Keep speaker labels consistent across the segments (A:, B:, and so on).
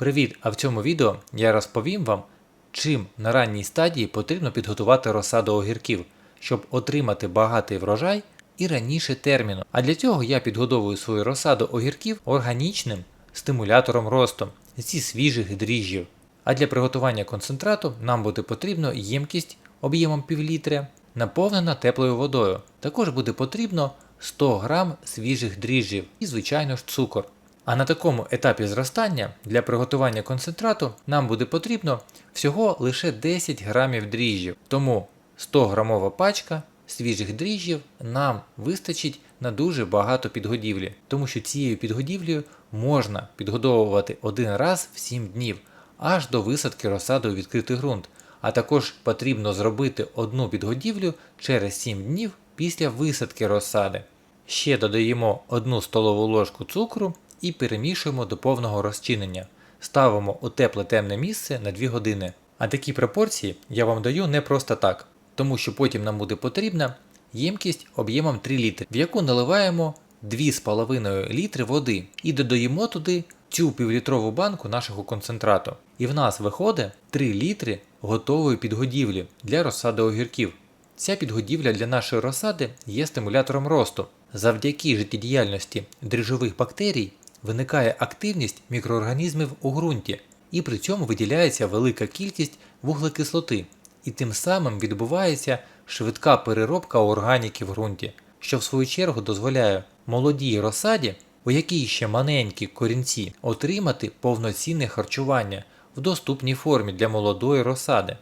A: Привіт! А в цьому відео я розповім вам, чим на ранній стадії потрібно підготувати розсаду огірків, щоб отримати багатий врожай і раніше терміну. А для цього я підгодовую свою розсаду огірків органічним стимулятором росту зі свіжих дріжджів. А для приготування концентрату нам буде потрібно ємкість об'ємом пів літра, наповнена теплою водою. Також буде потрібно 100 г свіжих дріжджів і, звичайно ж, цукор. А на такому етапі зростання для приготування концентрату нам буде потрібно всього лише 10 грамів дріжджів. Тому 100 грамова пачка свіжих дріжджів нам вистачить на дуже багато підгодівлі, тому що цією підгодівлею можна підгодовувати один раз в 7 днів, аж до висадки розсади у відкритий ґрунт. А також потрібно зробити одну підгодівлю через 7 днів після висадки розсади. Ще додаємо 1 столову ложку цукру і перемішуємо до повного розчинення. Ставимо у тепле темне місце на 2 години. А такі пропорції я вам даю не просто так, тому що потім нам буде потрібна ємкість об'ємом 3 літри, в яку наливаємо 2,5 літри води і додаємо туди цю півлітрову банку нашого концентрату. І в нас виходить 3 літри готової підгодівлі для розсади огірків. Ця підгодівля для нашої розсади є стимулятором росту. Завдяки життєдіяльності дріжджових бактерій виникає активність мікроорганізмів у ґрунті, і при цьому виділяється велика кількість вуглекислоти, і тим самим відбувається швидка переробка органіки в ґрунті, що в свою чергу дозволяє молодій розсаді, у якій ще маленькі корінці, отримати повноцінне харчування в доступній формі для молодої розсади.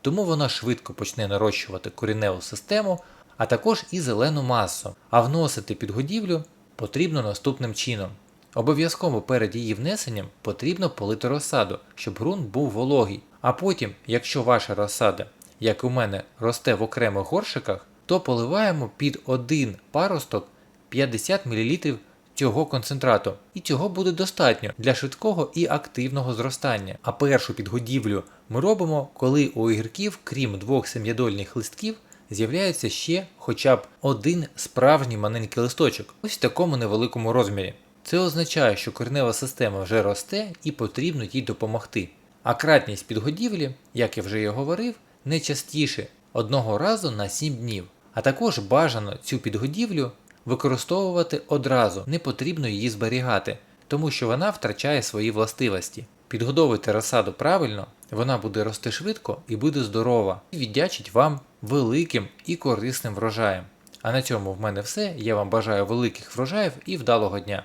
A: Тому вона швидко почне нарощувати коріневу систему, а також і зелену масу. А вносити підгодівлю потрібно наступним чином. Обов'язково перед її внесенням потрібно полити розсаду, щоб ґрунт був вологий. А потім, якщо ваша розсада, як у мене, росте в окремих горшиках, то поливаємо під один паросток 50 мл цього концентрату. І цього буде достатньо для швидкого і активного зростання. А першу підгодівлю ми робимо, коли у огірків, крім двох сем'ядольних листків, з'являється ще хоча б один справжній маленький листочок, ось в такому невеликому розмірі. Це означає, що коренева система вже росте і потрібно їй допомогти. А кратність підгодівлі, як я вже і говорив, не частіше одного разу на 7 днів. А також бажано цю підгодівлю використовувати одразу, не потрібно її зберігати, тому що вона втрачає свої властивості. Підгодовуйте розсаду правильно, вона буде рости швидко і буде здорова, і віддячить вам великим і корисним врожаєм. А на цьому в мене все. Я вам бажаю великих врожаїв і вдалого дня.